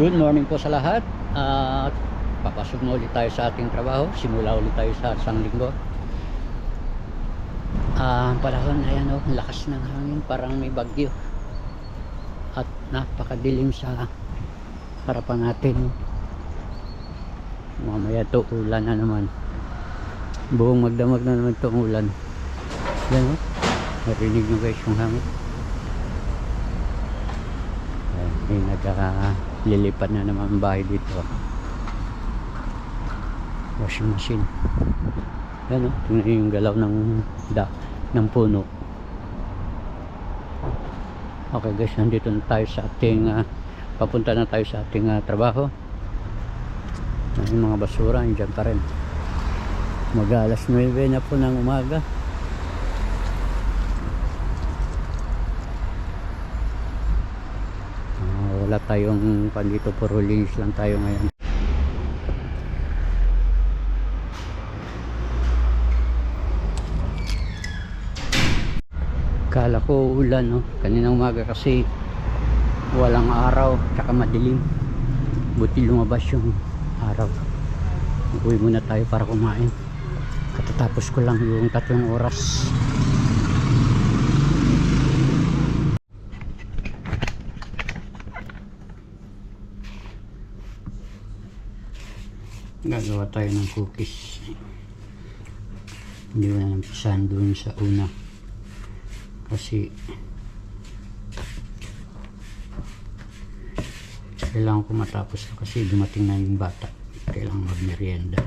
Good morning po sa lahat. At papasok na ulit tayo sa ating trabaho. Simula ulit tayo sa isang linggo. Ah, ang panahon ayan oh, lakas ng hangin. Parang may bagyo. At napakadilim sa harapan natin. Mamaya to ulan na naman. Buong magdamag na naman itong ulan. Yan oh. Narinig nyo guys yung hangin. Ayan, may naglilipat na naman bahay dito. Washing machine. Yan o tingnan nyo yung galaw ng da, ng puno. Okay guys nandito na tayo sa ating ah, papunta na tayo sa ating ah, trabaho. Yung mga basura andyan pa rin. Mag alas 9 na po ng umaga wala tayong pandito puro linis lang tayo ngayon. Kala ko ulan no? Kaninang umaga kasi walang araw tsaka madilim. Buti lumabas yung araw. Uwi muna tayo para kumain. Katatapos ko lang yung tatlong oras gagawa tayo ng cookies. Hindi ko na nampisahan doon sa una. Kasi kailangan ko matapos kasi dumating na yung bata. Kailangan magmerienda.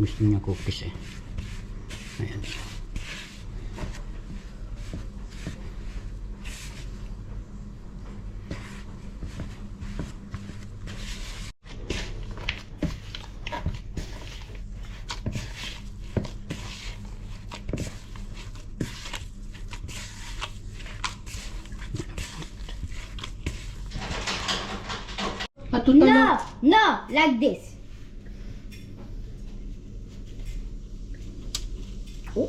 Gusto niya cookies eh. Ayan to turn no. No, like this. Oh.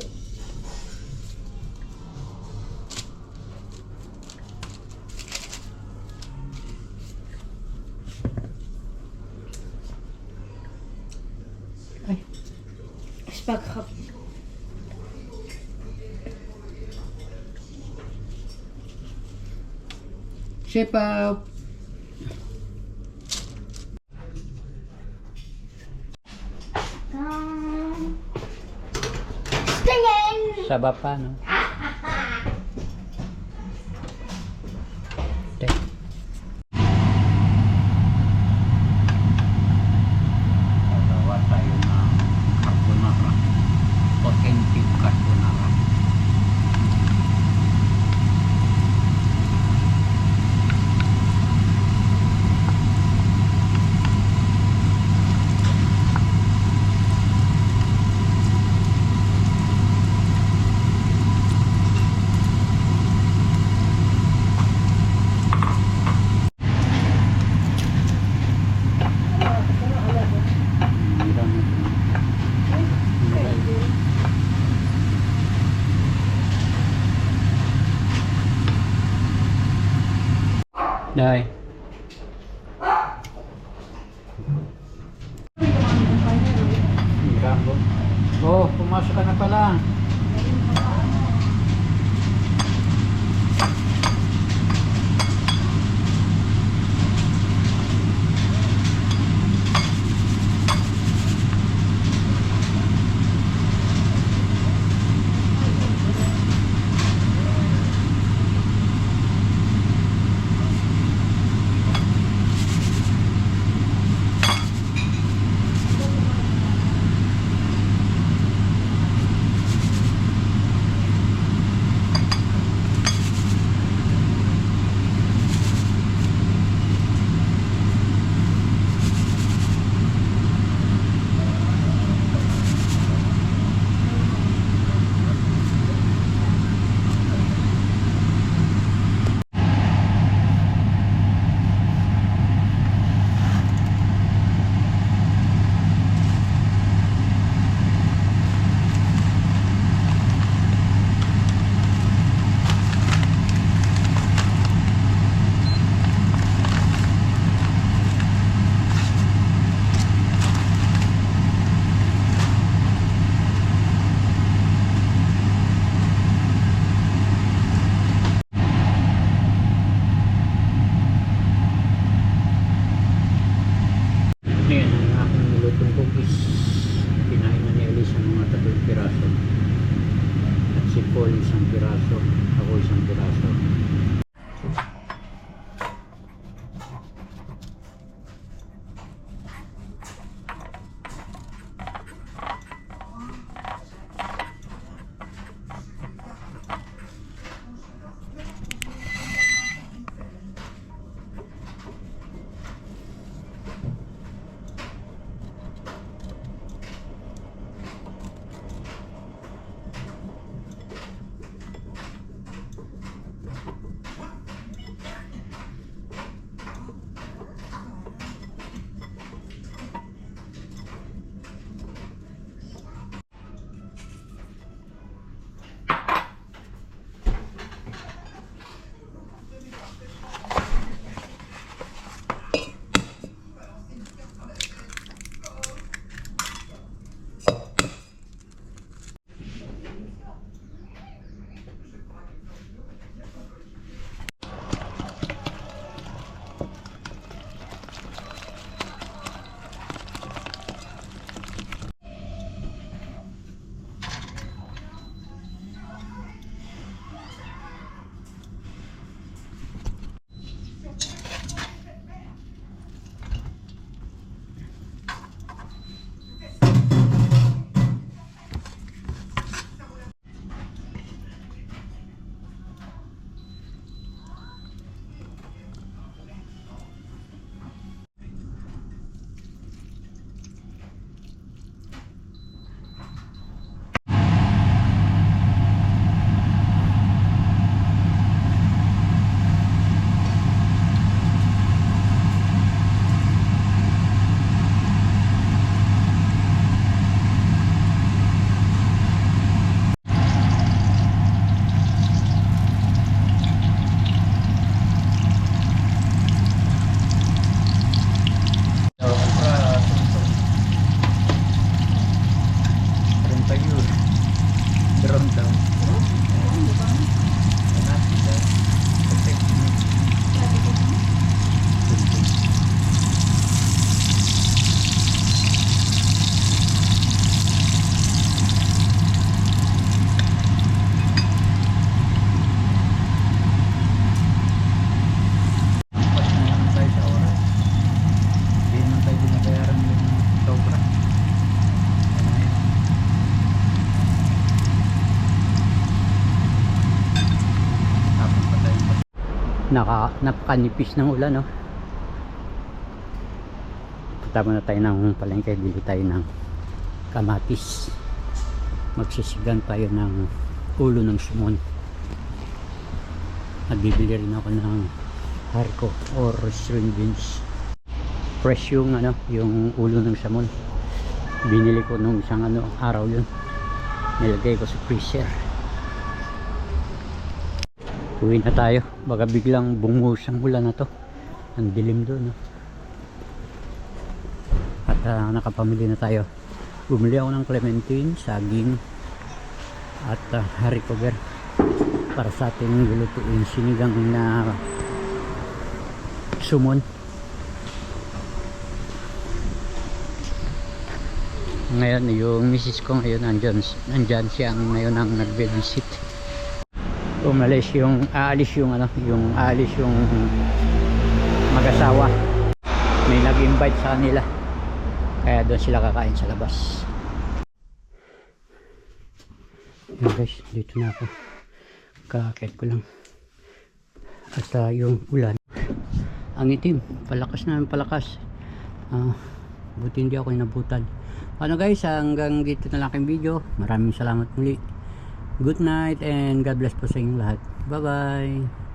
C'est pas grave. Je sais pas Saba pa, no? Hirang po. Oh, pumasok ka na pala. Is kinain na ni Elise ang mga tatlong piraso. At si Paul isang piraso. Ako isang piraso. Naka, napakanipis ng ulan, no? Punta muna tayo ng palengke, bili tayo ng kamatis. Magsisigan tayo ng ulo ng sumon. Nagbibili rin ako ng harko or string beans. Fresh yung ano, yung ulo ng samon. Binili ko nung isang ano, araw yun. Nilagay ko sa freezer. Uwi na tayo. Baka biglang bungus ang ulan na to. Ang dilim doon. No? At ah, nakapamili na tayo. Bumili ako ng clementine, saging, at uh, haricot beer para sa ating lulutuin sinigang na sumon. Ngayon, yung misis ko ngayon nandyan, nandyan siya ngayon ang nagbe-visit umalis yung aalis yung ano yung aalis yung mag-asawa. May nag-invite sa kanila. Kaya doon sila kakain sa labas. Yun guys dito na ako. Kakit ko lang. At ah, yung ulan. Ang itim. Palakas na palakas. Ah, buti hindi ako inabutan ano guys hanggang dito na lang aking video. Maraming salamat muli Good night and God bless po sa inyong lahat. Bye-bye.